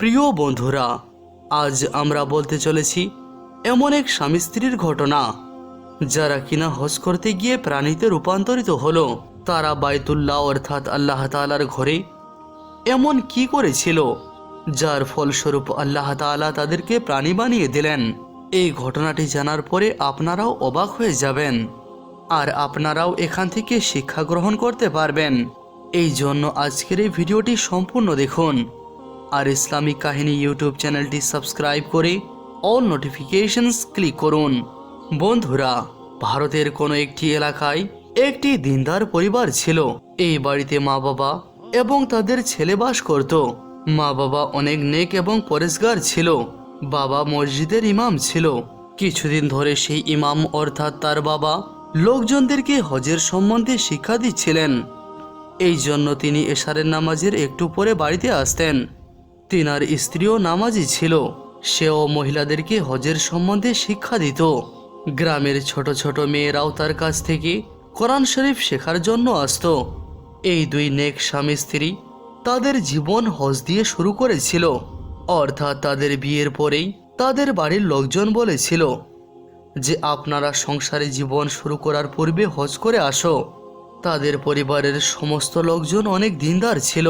প্রিয় বন্ধুরা, আজ আমরা বলতে চলেছি এমন এক স্বামী স্ত্রীর ঘটনা। যারা কিনা হজ করতে গিয়ে প্রাণীতে রূপান্তরিত হলো, তারা বাইতুল্লাহ অর্থাৎ আল্লাহ তাআলার ঘরে এমন কি করেছিল, যার ফলস্বরূপ আল্লাহ তাআলা তাদেরকে প্রাণী বানিয়ে দিলেন, এই ঘটনাটি জানার পরে আপনারাও অবাক হয়ে যাবেন। আর আপনারাও এখান থেকে শিক্ষা গ্রহণ করতে পারবেন। এই জন্য আজকের এই ভিডিওটি সম্পূর্ণ দেখুন। আর ইসলামিক কাহিনী ইউটিউব চ্যানেলটি সাবস্ক্রাইব করে অল নোটিফিকেশনস ক্লিক করুন। বন্ধুরা, ভারতের কোনো একটি এলাকায় একটি দিনদার পরিবার ছিল। এই বাড়িতে মা বাবা এবং তাদের ছেলে বাস করত। মা বাবা অনেক নেক এবং পরেশগার ছিল। বাবা মসজিদের ইমাম ছিল। কিছুদিন ধরে সেই ইমাম অর্থাৎ তার বাবা লোকজনদেরকে হজের সম্বন্ধে শিক্ষা দিচ্ছিলেন। এই জন্য তিনি এশারের নামাজের একটু পরে বাড়িতে আসতেন। তিনার স্ত্রীও নামাজি ছিল। সেও মহিলাদেরকে হজের সম্বন্ধে শিক্ষা দিত। গ্রামের ছোট ছোট মেয়েরাও তার কাছ থেকে কোরআন শরীফ শেখার জন্য আসতো। এই দুই নেক স্বামী স্ত্রী তাদের জীবন হজ দিয়ে শুরু করেছিল। অর্থাৎ তাদের বিয়ের পরেই তাদের বাড়ির লোকজন বলেছিল যে, আপনারা সংসারে জীবন শুরু করার পূর্বে হজ করে আসো। তাদের পরিবারের সমস্ত লোকজন অনেক দিনদার ছিল।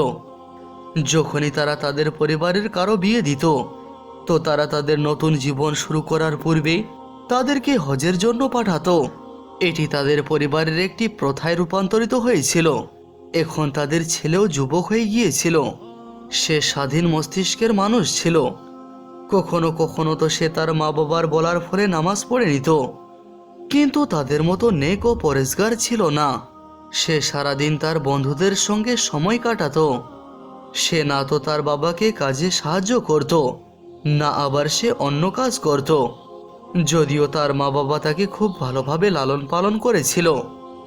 যখনই তারা তাদের পরিবারের কারও বিয়ে দিত, তো তারা তাদের নতুন জীবন শুরু করার পূর্বে তাদেরকে হজের জন্য পাঠাতো। এটি তাদের পরিবারের একটি প্রথায় রূপান্তরিত হয়েছিল। এখন তাদের ছেলেও যুবক হয়ে গিয়েছিল। সে স্বাধীন মস্তিষ্কের মানুষ ছিল। কখনো কখনো তো সে তার মা বাবার বলার ফলে নামাজ পড়ে নিত। কিন্তু তাদের মতো নেক ও পরেশগার ছিল না। সে সারাদিন তার বন্ধুদের সঙ্গে সময় কাটাতো। সে না তো তার বাবাকে কাজে সাহায্য করত, না আবার সে অন্য কাজ করত। যদিও তার মা বাবা তাকে খুব ভালোভাবে লালন পালন করেছিল।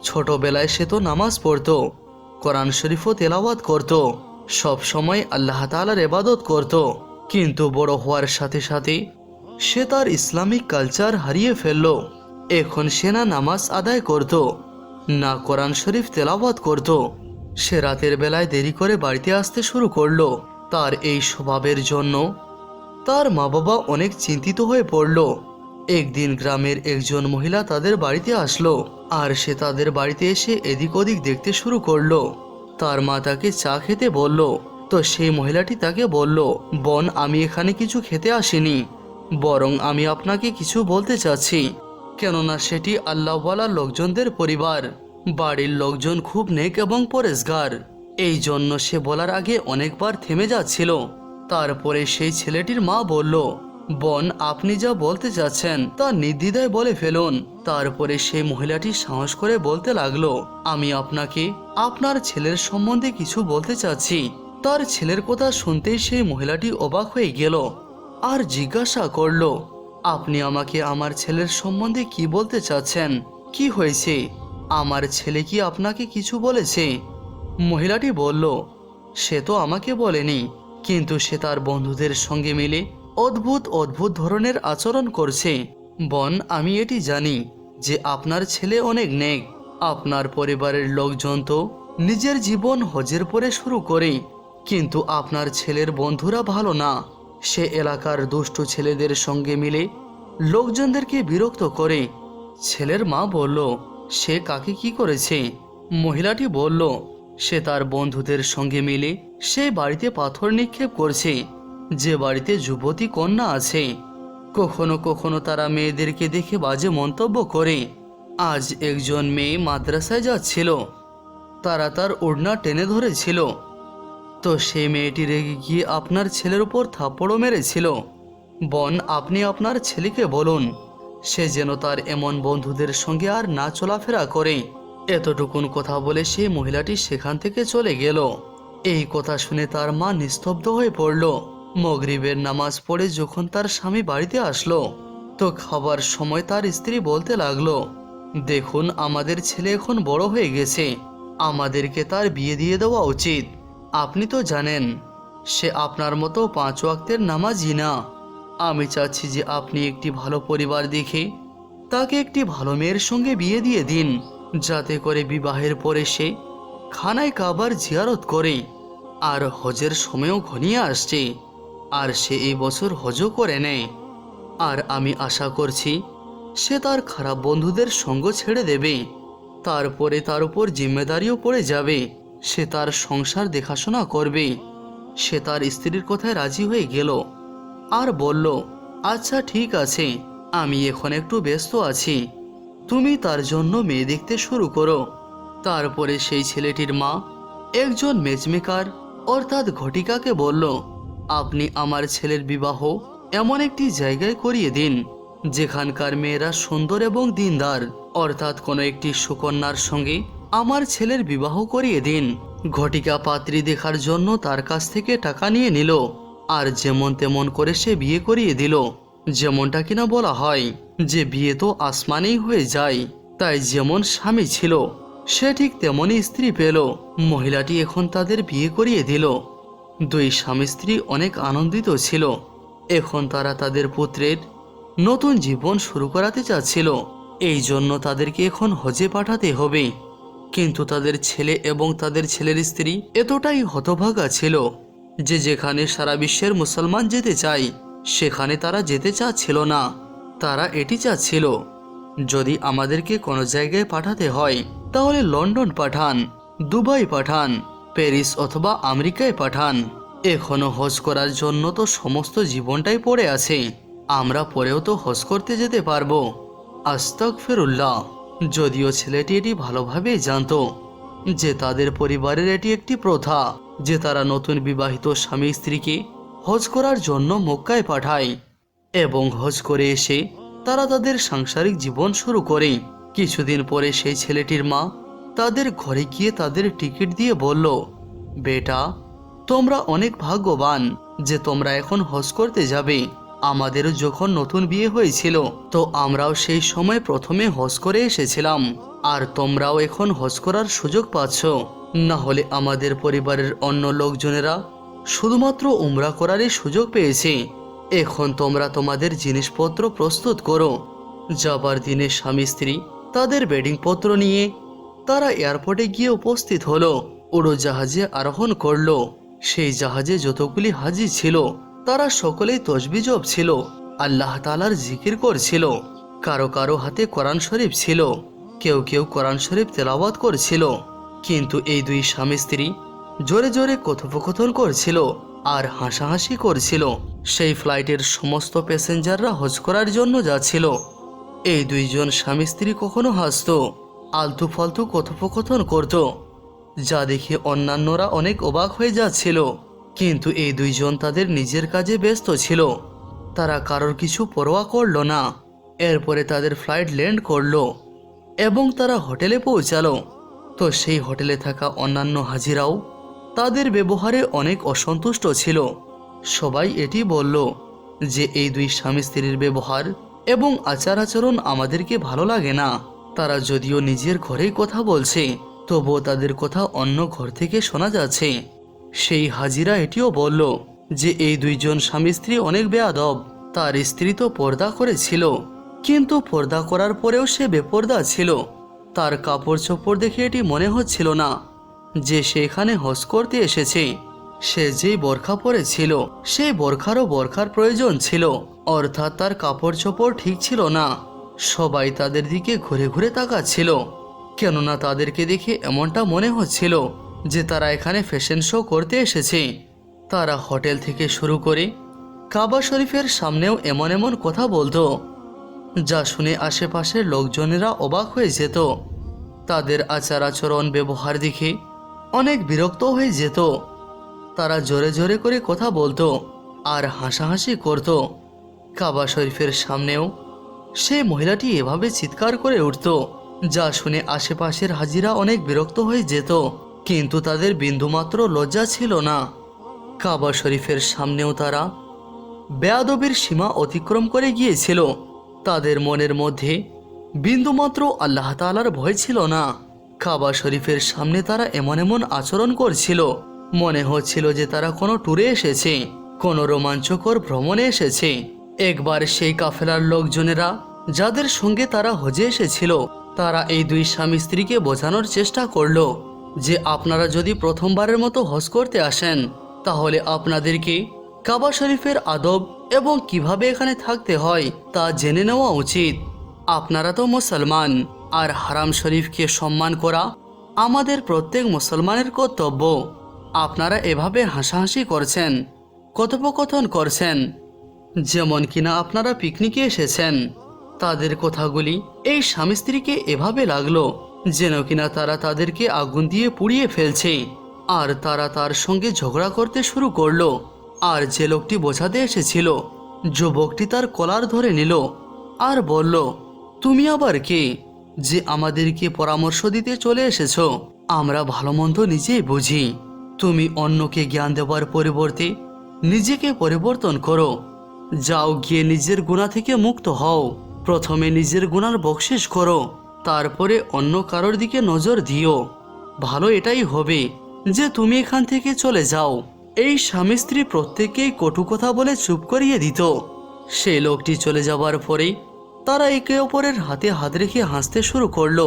ছোটবেলায় সে তো নামাজ পড়তো, কোরআন শরীফও তেলাওয়াত করত, সব সময় আল্লাহ তাআলার ইবাদত করত। কিন্তু বড় হওয়ার সাথে সাথে সে তার ইসলামিক কালচার হারিয়ে ফেলল। এখন সে না নামাজ আদায় করত, না কোরআন শরীফ তেলাওয়াত করত। সে রাতের বেলায় দেরি করে বাড়িতে আসতে শুরু করল তার এই স্বভাবের জন্য। তার মা বাবা অনেক চিন্তিত হয়ে পড়ল। একদিন গ্রামের একজন মহিলা তাদের বাড়িতে আসলো আর সে তাদের বাড়িতে এসে এদিক ওদিক দেখতে শুরু করল। তার মা তাকে চা খেতে বলল। তো সেই মহিলাটি তাকে বলল, বোন, আমি এখানে কিছু খেতে আসিনি। বরং আমি আপনাকে কিছু বলতে চাচ্ছি। কেননা সেটি আল্লাহওয়ালা লোকজনদের পরিবার। বাড়ির লোকজন খুব নেক এবং পরেশগার। এই জন্য সে বলার আগে অনেকবার থেমে যাচ্ছিল। তারপরে সেই ছেলেটির মা বলল, বোন, আপনি যা বলতে চাচ্ছেন তা নির্দ্বিধায় বলে ফেলুন। তারপরে সেই মহিলাটি সাহস করে বলতে লাগল, আমি আপনাকে, আপনার ছেলের সম্বন্ধে কিছু বলতে চাচ্ছি। তার ছেলের কথা শুনতেই সেই মহিলাটি অবাক হয়ে গেল আর জিজ্ঞাসা করল, আপনি আমাকে আমার ছেলের সম্বন্ধে কি বলতে চাচ্ছেন? কি হয়েছে? আমার ছেলে কি আপনাকে কিছু বলেছে? মহিলাটি বলল, সে তো আমাকে বলেনি, কিন্তু সে তার বন্ধুদের সঙ্গে মিলে অদ্ভুত অদ্ভুত ধরনের আচরণ করছে। বন, আমি এটি জানি যে আপনার ছেলে অনেক নেক। আপনার পরিবারের লোকজন তো নিজের জীবন হজের পরে শুরু করে, কিন্তু আপনার ছেলের বন্ধুরা ভালো না। সে এলাকার দুষ্টু ছেলেদের সঙ্গে মিলে লোকজনদেরকে বিরক্ত করে। ছেলের মা বলল সে কাকে কি করেছে? মহিলাটি বলল, সে তার বন্ধুদের সঙ্গে মিলে সে বাড়িতে পাথর নিক্ষেপ করছে। যে বাড়িতে যুবতী কন্যা আছে, কখনো কখনো তারা মেয়েদেরকে দেখে বাজে মন্তব্য করে। আজ একজন মেয়ে মাদ্রাসায় যাচ্ছিল, তারা তার ওড়না টেনে ধরেছিল। তো সেই মেয়েটি রেগে গিয়ে আপনার ছেলের উপর থাপ্পড়ও মেরেছিল। বন, আপনি আপনার ছেলেকে বলুন। সে যেন তার এমন বন্ধুদের সঙ্গে আর না চলাফেরা করে এতটুকুন কথা বলে সেই মহিলাটি সেখান থেকে চলে গেল। এই কথা শুনে তার মা নিস্তব্ধ হয়ে পড়ল। মগরিবের নামাজ পড়ে যখন তার স্বামী বাড়িতে আসলো, তো খাবার সময় তার স্ত্রী বলতে লাগল, দেখুন, আমাদের ছেলে এখন বড় হয়ে গেছে। আমাদেরকে তার বিয়ে দিয়ে দেওয়া উচিত। আপনি তো জানেন, সে আপনার মতো পাঁচ ওয়াক্তের নামাজই না। আমি চাচ্ছি যে আপনি একটি ভালো পরিবার দেখে তাকে একটি ভালো মেয়ের সঙ্গে বিয়ে দিয়ে দিন, যাতে করে বিবাহের পরে সে খানায় কাবার জিয়ারত করে আর হজের সময়ও ঘনিয়ে আসছে আর সে এই বছর হজও করে নেয়। আর আমি আশা করছি সে তার খারাপ বন্ধুদের সঙ্গ ছেড়ে দেবে, তারপরে তার উপর জিম্মেদারিও পড়ে যাবে, সে তার সংসার দেখাশোনা করবে, সে তার স্ত্রীর কথায় রাজি হয়ে গেল। আর বলল আচ্ছা ঠিক আছে, আমি এখন একটু ব্যস্ত আছি। তুমি তার জন্য মেয়ে দেখতে শুরু করো। তারপরে সেই ছেলেটির মা একজন মেজমেকার, অর্থাৎ ঘটিকাকে বলল, আপনি আমার ছেলের বিবাহ এমন একটি জায়গায় করিয়ে দিন, যেখানকার মেয়েরা সুন্দর এবং দিনদার। অর্থাৎ কোনো একটি সুকন্যার সঙ্গে আমার ছেলের বিবাহ করিয়ে দিন। ঘটিকা পাত্রী দেখার জন্য তার কাছ থেকে টাকা নিয়ে নিল। আর যেমন তেমন করে সে বিয়ে করিয়ে দিল। যেমনটা কিনা বলা হয়, যে বিয়ে তো আসমানেই হয়ে যায়, তাই যেমন স্বামী ছিল, সে ঠিক তেমনই স্ত্রী পেল। মহিলাটি এখন তাদের বিয়ে করিয়ে দিল। দুই স্বামী স্ত্রী অনেক আনন্দিত ছিল। এখন তারা তাদের পুত্রের নতুন জীবন শুরু করাতে চাচ্ছিল। এই জন্য তাদেরকে এখন হজে পাঠাতে হবে। কিন্তু তাদের ছেলে এবং তাদের ছেলের স্ত্রী এতটাই হতভাগা ছিল যে যেখানে সারা বিশ্বের মুসলমান যেতে চায়, সেখানে তারা যেতে চাচ্ছিল না। তারা এটি চাচ্ছিল, যদি আমাদেরকে কোনো জায়গায় পাঠাতে হয়, তাহলে লন্ডন পাঠান, দুবাই পাঠান, প্যারিস অথবা আমেরিকায় পাঠান। এখনও হজ করার জন্য তো সমস্ত জীবনটাই পড়ে আছে, আমরা পরেও তো হজ করতে যেতে পারব। আস্তাক ফেরুল্লাহ যদিও ছেলেটি এটি ভালোভাবেই জানত যে তাদের পরিবারের এটি একটি প্রথা। যে তারা নতুন বিবাহিত স্বামী স্ত্রীকে হজ করার জন্য মক্কায় পাঠায় এবং হজ করে এসে তারা তাদের সাংসারিক জীবন শুরু করে। কিছুদিন পরে সেই ছেলেটির মা তাদের ঘরে গিয়ে তাদের টিকিট দিয়ে বলল, বেটা, তোমরা অনেক ভাগ্যবান যে তোমরা এখন হজ করতে যাবে। আমাদেরও যখন নতুন বিয়ে হয়েছিল, তো আমরাও সেই সময় প্রথমে হজ করে এসেছিলাম। আর তোমরাও এখন হজ করার সুযোগ পাচ্ছ। না হলে আমাদের পরিবারের অন্য লোকজনেরা শুধুমাত্র উমরা করারই সুযোগ পেয়েছে। এখন তোমরা তোমাদের জিনিসপত্র প্রস্তুত করো। যাবার দিনে স্বামী স্ত্রী তাদের বেডিংপত্র নিয়ে তারা এয়ারপোর্টে গিয়ে উপস্থিত হলো, উড়োজাহাজে আরোহণ করল। সেই জাহাজে যতগুলি হাজি ছিল, তারা সকলেই তসবিজব ছিল, আল্লাহ তালার জিকির করছিল। কারও কারও হাতে কোরআন শরীফ ছিল, কেউ কেউ কোরআন শরীফ তেলাওয়াত করছিল। কিন্তু এই দুই স্বামী স্ত্রী জোরে জোরে কথোপকথন করছিল আর হাসাহাসি করছিল। সেই ফ্লাইটের সমস্ত প্যাসেঞ্জাররা হজ করার জন্য যাচ্ছিল। এই দুইজন স্বামী স্ত্রী কখনো হাসতো, আলতু ফালতু কথোপকথন করত। যা দেখে অন্যান্যরা অনেক অবাক হয়ে যাচ্ছিল, কিন্তু এই দুইজন তাদের নিজের কাজে ব্যস্ত ছিল। তারা কারোর কিছু পরোয়া করল না। এরপরে তাদের ফ্লাইট ল্যান্ড করল এবং তারা হোটেলে পৌঁছালো। তো সেই হোটেলে থাকা অন্যান্য হাজিরাও তাদের ব্যবহারে অনেক অসন্তুষ্ট ছিল। সবাই এটি বলল যে, এই দুই স্বামী স্ত্রীর ব্যবহার এবং আচার আচরণ আমাদেরকে ভালো লাগে না। তারা যদিও নিজের ঘরেই কথা বলছে, তবুও তাদের কথা অন্য ঘর থেকে শোনা যাচ্ছে। সেই হাজিরা এটিও বলল যে, এই দুইজন স্বামী স্ত্রী অনেক বেয়াদব। তার স্ত্রী তো পর্দা করেছিল, কিন্তু পর্দা করার পরেও সে বেপর্দা ছিল। তার কাপড় চোপড় দেখে এটি মনে হচ্ছিল না যে সেখানে হজ করতে এসেছে। সে যেই বোরখা পরেছিল, সেই বরখারও বরখার প্রয়োজন ছিল, অর্থাৎ তার কাপড় চোপড় ঠিক ছিল না। সবাই তাদের দিকে ঘুরে ঘুরে তাকাচ্ছিল, কেননা তাদেরকে দেখে এমনটা মনে হচ্ছিল যে তারা এখানে ফ্যাশন শো করতে এসেছে। তারা হোটেল থেকে শুরু করে কাবা শরীফের সামনেও এমন এমন কথা বলতো যা শুনে আশেপাশের লোকজনেরা অবাক হয়ে যেত। তাদের আচার আচরণ ব্যবহার দেখে অনেক বিরক্ত হয়ে যেত। তারা জোরে জোরে করে কথা বলতো আর হাসাহাসি করত। কাবা শরীফের সামনেও সে মহিলাটি এভাবে চিৎকার করে উঠত, যা শুনে আশেপাশের হাজিরা অনেক বিরক্ত হয়ে যেত। কিন্তু তাদের বিন্দুমাত্র লজ্জা ছিল না। কাবা শরীফের সামনেও তারা বেয়াদবির সীমা অতিক্রম করে গিয়েছিল। তাদের মনের মধ্যে বিন্দুমাত্র আল্লাহ তালার ভয় ছিল না। কাবা শরীফের সামনে তারা এমন এমন আচরণ করছিল। মনে হচ্ছিল যে তারা কোনো ট্যুরে এসেছে, কোনো রোমাঞ্চকর ভ্রমণে এসেছে। একবার সেই কাফেলার লোকজনেরা, যাদের সঙ্গে তারা হজে এসেছিল, তারা এই দুই স্বামী স্ত্রীকে বোঝানোর চেষ্টা করল যে আপনারা যদি প্রথমবারের মতো হজ করতে আসেন, তাহলে আপনাদেরকে কাবা শরীফের আদব এবং কীভাবে এখানে থাকতে হয় তা জেনে নেওয়া উচিত। আপনারা তো মুসলমান, আর হারাম শরীফকে সম্মান করা আমাদের প্রত্যেক মুসলমানের কর্তব্য। আপনারা এভাবে হাসাহাসি করছেন, কথোপকথন করছেন, যেমন কিনা আপনারা পিকনিকে এসেছেন। তাদের কথাগুলি এই স্বামী স্ত্রীকে এভাবে লাগল, যেন কিনা তারা তাদেরকে আগুন দিয়ে পুড়িয়ে ফেলছে, আর তারা তার সঙ্গে ঝগড়া করতে শুরু করল। আর যে লোকটি বোঝাতে এসেছিল, যুবকটি তার কলার ধরে নিল আর বলল, তুমি আবার কে? যে আমাদেরকে পরামর্শ দিতে চলে এসেছ, আমরা ভালো মন্দ নিজেই বুঝি। তুমি অন্যকে জ্ঞান দেওয়ার পরিবর্তে নিজেকে পরিবর্তন করো। যাও গিয়ে নিজের গুণা থেকে মুক্ত হও। প্রথমে নিজের গুণার বকশিস করো, তারপরে অন্য কারোর দিকে নজর দিও। ভালো এটাই হবে যে তুমি এখান থেকে চলে যাও। এই স্বামী স্ত্রী প্রত্যেকেই কটু কথা বলে চুপ করিয়ে দিত। সে লোকটি চলে যাবার পরেই তারা একে অপরের হাতে হাত রেখে হাসতে শুরু করল।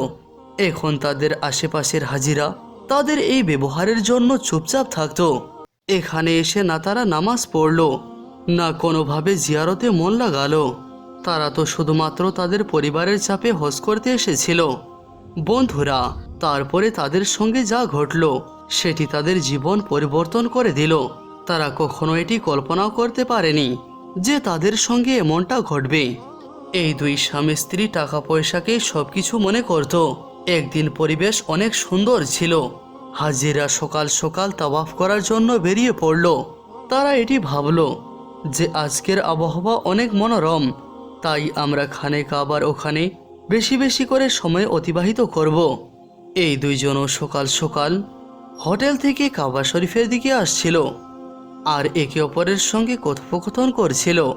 এখন তাদের আশেপাশের হাজিরা তাদের এই ব্যবহারের জন্য চুপচাপ থাকতো। এখানে এসে না তারা নামাজ পড়ল, না কোনোভাবে জিয়ারতে মন লাগালো। তারা তো শুধুমাত্র তাদের পরিবারের চাপে হজ করতে এসেছিল। বন্ধুরা, তারপরে তাদের সঙ্গে যা ঘটল সেটি তাদের জীবন পরিবর্তন করে দিল। তারা কখনো এটি কল্পনাও করতে পারেনি যে তাদের সঙ্গে এমনটা ঘটবে। এই দুই স্বামী স্ত্রী টাকা পয়সাকে সবকিছু মনে করত। একদিন পরিবেশ অনেক সুন্দর ছিল। হাজিরা সকাল সকাল তাওয়াফ করার জন্য বেরিয়ে পড়ল। তারা এটি ভাবল যে আজকের আবহাওয়া অনেক মনোরম, তাই আমরা খানে কাবার ওখানে বেশি বেশি করে সময় অতিবাহিত করব। এই দুইজনও সকাল সকাল হোটেল থেকে কাবা শরীফের দিকে আসছিল আর একে অপরের সঙ্গে কথোপকথন করছিল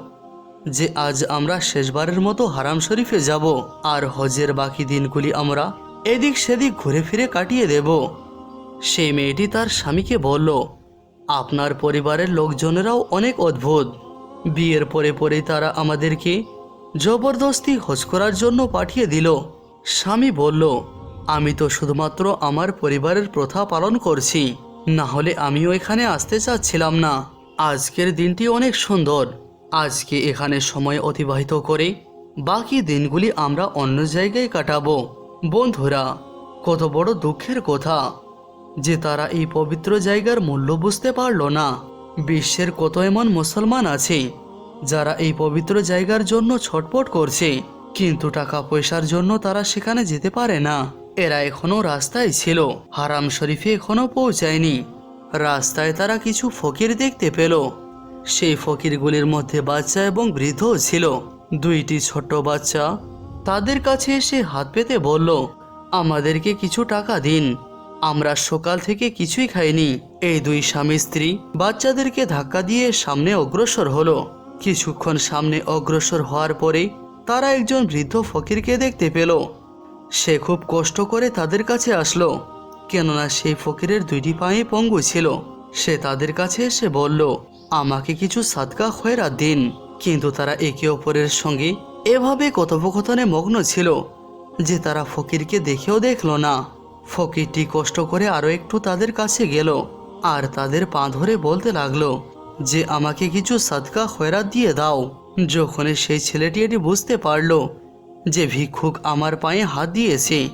যে আজ আমরা শেষবারের মতো হারাম শরীফে যাব আর হজের বাকি দিনগুলি আমরা এদিক সেদিক ঘুরে ফিরে কাটিয়ে দেব। সেই মেয়েটি তার স্বামীকে বলল, আপনার পরিবারের লোকজনেরাও অনেক অদ্ভুত। বিয়ের পরে পরে তারা আমাদেরকে জবরদস্তি হজ করার জন্য পাঠিয়ে দিল। স্বামী বলল আমি তো শুধুমাত্র আমার পরিবারের প্রথা পালন করছি। না হলে আমিও এখানে আসতে চাচ্ছিলাম না। আজকের দিনটি অনেক সুন্দর। আজকে এখানে সময় অতিবাহিত করে বাকি দিনগুলি আমরা অন্য জায়গায় কাটাবো। বন্ধুরা, কত বড় দুঃখের কথা যে তারা এই পবিত্র জায়গার মূল্য বুঝতে পারল না। বিশ্বের কত এমন মুসলমান আছে যারা এই পবিত্র জায়গার জন্য ছটপট করছে, কিন্তু টাকা পয়সার জন্য তারা সেখানে যেতে পারে না। এরা এখনও রাস্তায় ছিল। হারাম শরীফে এখনও পৌঁছায়নি। রাস্তায় তারা কিছু ফকির দেখতে পেল। সেই ফকিরগুলির মধ্যে বাচ্চা এবং বৃদ্ধও ছিল। দুইটি ছোট্ট বাচ্চা তাদের কাছে এসে হাত পেতে বলল, আমাদেরকে কিছু টাকা দিন। আমরা সকাল থেকে কিছুই খাইনি। এই দুই স্বামী স্ত্রী বাচ্চাদেরকে ধাক্কা দিয়ে সামনে অগ্রসর হলো। কিছুক্ষণ সামনে অগ্রসর হওয়ার পরে তারা একজন বৃদ্ধ ফকিরকে দেখতে পেল। সে খুব কষ্ট করে তাদের কাছে আসলো, কেননা সেই ফকিরের দুইটি পায়ে পঙ্গু ছিল। সে তাদের কাছে এসে বলল, আমাকে কিছু সাদকা খয়রা দিন। কিন্তু তারা একে অপরের সঙ্গে এভাবে কথোপকথনে মগ্ন ছিল যে তারা ফকিরকে দেখেও দেখল না। ফকিরটি কষ্ট করে আরও একটু তাদের কাছে গেল আর তাদের পা ধরে বলতে লাগল, যে আমাকে কিছু সাদকা খয়রাত দিয়ে দাও। যখন সেই ছেলেটি এটি বুঝতে পারল যে ভিক্ষুক আমার পায়ে হাত দিয়েছে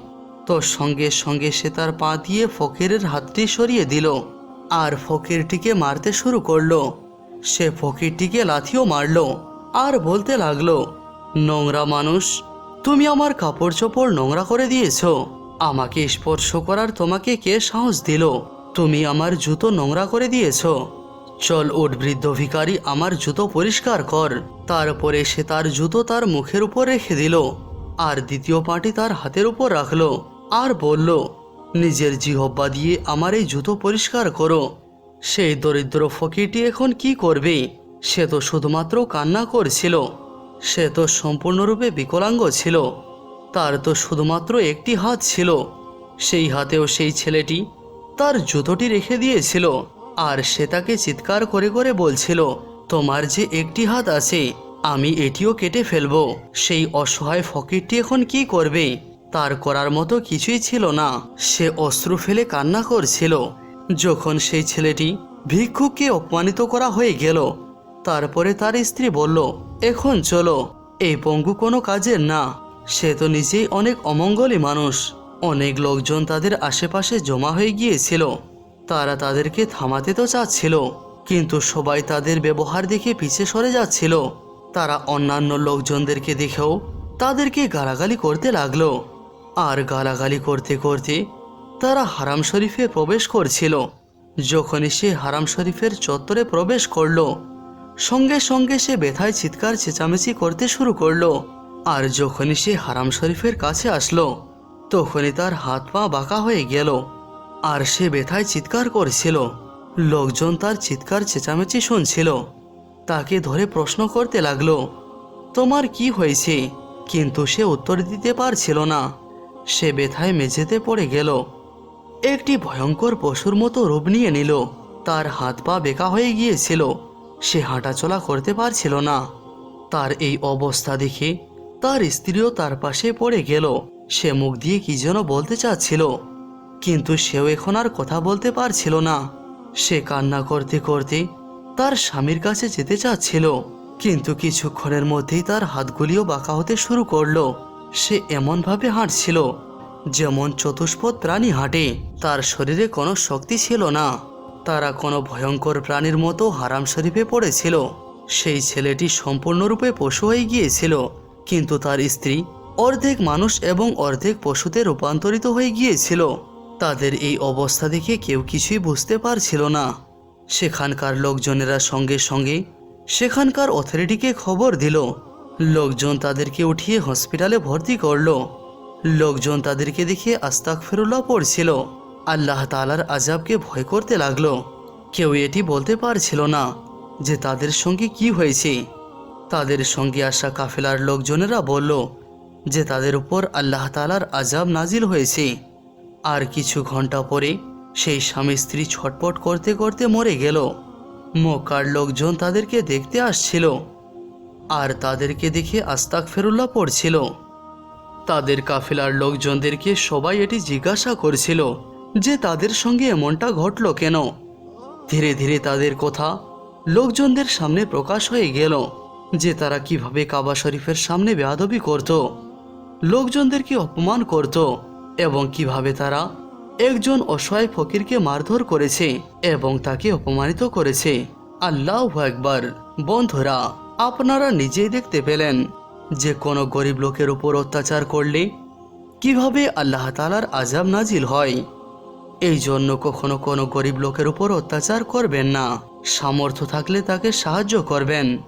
তো সঙ্গে সঙ্গে সে তার পা দিয়ে ফকিরের হাতটি সরিয়ে দিল আর ফকিরটিকে মারতে শুরু করল। সে ফকিরটিকে লাথিও মারলো আর বলতে লাগল, নোংরা মানুষ, তুমি আমার কাপড় চোপড় নোংরা করে দিয়েছ। আমাকে স্পর্শ করার তোমাকে কে সাহস দিল? তুমি আমার জুতো নোংরা করে দিয়েছ। চল ওট বৃদ্ধ ভিখারি, আমার জুতো পরিষ্কার কর। তারপরে সে তার জুতো তার মুখের উপর রেখে দিল, আর দ্বিতীয় পাটি তার হাতের উপর রাখল, আর বলল, নিজের জিহব্বা দিয়ে আমার এই জুতো পরিষ্কার করো। সেই দরিদ্র ফকিরটি এখন কি করবে? সে তো শুধুমাত্র কান্না করছিল, সে তো সম্পূর্ণরূপে বিকলাঙ্গ ছিল, তার তো শুধুমাত্র একটি হাত ছিল, সেই হাতেও সেই ছেলেটি তার জুতোটি রেখে দিয়েছিল। আর সে তাকে চিৎকার করে করে বলছিল, তোমার যে একটি হাত আছে, আমি এটিও কেটে ফেলব। সেই অসহায় ফকিরটি এখন কি করবে? তার করার মতো কিছুই ছিল না। সে অস্ত্র ফেলে কান্না করছিল। যখন সেই ছেলেটি ভিক্ষুককে অপমানিত করা হয়ে গেল, তারপরে তার স্ত্রী বলল, এখন চলো, এই পঙ্গু কোনো কাজের না। সে তো নিজেই অনেক অমঙ্গলী মানুষ। অনেক লোকজন তাদের আশেপাশে জমা হয়ে গিয়েছিল। তারা তাদেরকে থামাতে তো চাচ্ছিল, কিন্তু সবাই তাদের ব্যবহার দেখে পিছে সরে যাচ্ছিল। তারা অন্যান্য লোকজনদেরকে দেখেও তাদেরকে গালাগালি করতে লাগল। আর গালাগালি করতে করতে তারা হারাম শরীফে প্রবেশ করছিল। যখনই সে হারাম শরীফের চত্বরে প্রবেশ করল, সঙ্গে সঙ্গে সে ব্যথায় চিৎকার চেঁচামেচি করতে শুরু করল। আর যখনই সে হারাম শরীফের কাছে আসলো, তখনই তার হাত পা বাঁকা হয়ে গেল। আর সে ব্যথায় চিৎকার করছিল। লোকজন তার চিৎকার চেঁচামেচি শুনছিল। তাকে ধরে প্রশ্ন করতে লাগল, তোমার কি হয়েছে? কিন্তু সে উত্তর দিতে পারছিল না। সে ব্যথায় মেঝেতে পড়ে গেল। একটি ভয়ঙ্কর পশুর মতো রূপ নিয়ে নিল। তার হাত পা বেঁকা হয়ে গিয়েছিল। সে হাঁটাচলা করতে পারছিল না। তার এই অবস্থা দেখে তার স্ত্রীও তার পাশে পড়ে গেল। সে মুখ দিয়ে কি যেন বলতে চাচ্ছিল। কিন্তু সেও এখন আর কথা বলতে পারছিল না। সে কান্না করতে করতে তার স্বামীর কাছে যেতে চাচ্ছিল, কিন্তু কিছুক্ষণের মধ্যেই তার হাতগুলিও বাঁকা হতে শুরু করল। সে এমনভাবে হাঁটছিল, যেমন চতুষ্পদ প্রাণী হাঁটে, তার শরীরে কোনো শক্তি ছিল না। তারা কোনো ভয়ঙ্কর প্রাণীর মতো হারাম শরীফে পড়েছিল। সেই ছেলেটি সম্পূর্ণরূপে পশু হয়ে গিয়েছিল, কিন্তু তার স্ত্রী অর্ধেক মানুষ এবং অর্ধেক পশুতে রূপান্তরিত হয়ে গিয়েছিল। তাদের এই অবস্থা দেখে কেউ কিছুই বুঝতে পারছিল না। সেখানকার লোকজনেরা সঙ্গে সঙ্গে সেখানকার অথরিটিকে খবর দিল। লোকজন তাদেরকে উঠিয়ে হসপিটালে ভর্তি করল। লোকজন তাদেরকে দেখে আস্তাক ফেরুল্লাহ পড়ছিল। আল্লাহ তালার আজাবকে ভয় করতে লাগল। কেউ এটি বলতে পারছিল না যে তাদের সঙ্গে কি হয়েছে। তাদের সঙ্গে আসা কাফেলার লোকজনেরা বলল যে তাদের উপর আল্লাহ তালার আজাব নাজিল হয়েছে। আর কিছু ঘণ্টা পরে সেই স্বামী স্ত্রী ছটপট করতে করতে মরে গেল। মক্কার লোকজন তাদেরকে দেখতে আসছিল আর তাদেরকে দেখে আস্তাক ফেরুল্লা পড়ছিল। তাদের কাফেলার লোকজনদেরকে সবাই এটি জিজ্ঞাসা করছিল যে তাদের সঙ্গে এমনটা ঘটল কেন? ধীরে ধীরে তাদের কথা লোকজনদের সামনে প্রকাশ হয়ে গেল যে তারা কীভাবে কাবা শরীফের সামনে বেয়াদবি করত। লোকজনদেরকে অপমান করত। এবং কীভাবে তারা একজন অসহায় ফকিরকে মারধর করেছে এবং তাকে অপমানিত করেছে। আল্লাহ একবার বন্ধুরা, আপনারা নিজেই দেখতে পেলেন যে কোনো গরিব লোকের উপর অত্যাচার করলে কীভাবে আল্লাহ তালার আজাব নাজিল হয়। এই জন্য কখনো কোনো গরিব লোকের উপর অত্যাচার করবেন না। সামর্থ্য থাকলে তাকে সাহায্য করবেন।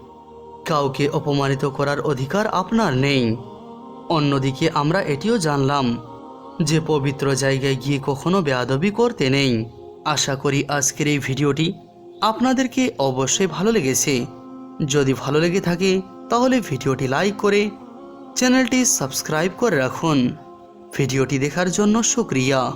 কাউকে অপমানিত করার অধিকার আপনার নেই। অন্যদিকে আমরা এটিও জানলাম যে পবিত্র জায়গায় গিয়ে কখনো বেয়াদবি করতে নেই। আশা করি আজকের এই ভিডিওটি আপনাদেরকে অবশ্যই ভালো লেগেছে। যদি ভালো লেগে থাকে, তাহলে ভিডিওটি লাইক করে চ্যানেলটি সাবস্ক্রাইব করে রাখুন। ভিডিওটি দেখার জন্য শুক্রিয়া।